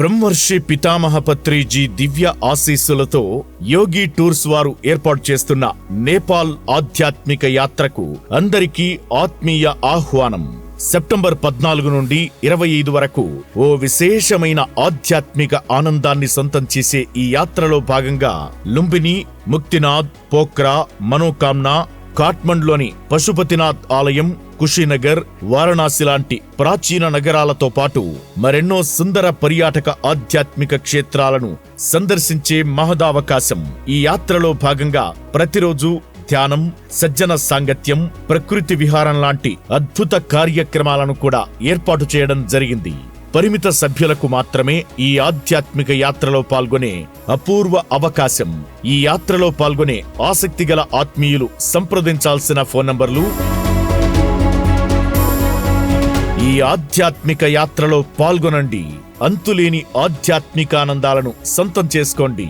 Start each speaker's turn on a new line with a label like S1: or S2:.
S1: బ్రహ్మర్షి పితామహ పత్రిజీ దివ్య ఆశీస్సులతో యోగి టూర్స్ వారు ఏర్పాటు చేస్తున్న నేపాల్ ఆధ్యాత్మిక యాత్రకు అందరికీ ఆత్మీయ ఆహ్వానం. సెప్టెంబర్ పద్నాలుగు నుండి ఇరవై ఐదు వరకు ఓ విశేషమైన ఆధ్యాత్మిక ఆనందాన్ని సొంతం చేసే ఈ యాత్రలో భాగంగా లుంబిని ముక్తినాథ్ పోక్రా మనోకామ్నా కాట్మండ్లోని పశుపతినాథ్ ఆలయం కుషినగర్ వారణాసి లాంటి ప్రాచీన నగరాలతో పాటు మరెన్నో సుందర పర్యాటక ఆధ్యాత్మిక క్షేత్రాలను సందర్శించే మహదావకాశం ఈ యాత్రలో భాగంగా ప్రతిరోజు ధ్యానం సజ్జన సాంగత్యం ప్రకృతి విహారం లాంటి అద్భుత కార్యక్రమాలను కూడా ఏర్పాటు చేయడం జరిగింది. పరిమిత సభ్యులకు మాత్రమే ఈ ఆధ్యాత్మిక యాత్రలో పాల్గొనే అపూర్వ అవకాశం. ఈ యాత్రలో పాల్గొనే ఆసక్తిగల ఆత్మీయులు సంప్రదించాల్సిన ఫోన్ నంబర్లు ఈ ఆధ్యాత్మిక యాత్రలో పాల్గొనండి. అంతులేని ఆధ్యాత్మికానందాలను సొంతం చేసుకోండి.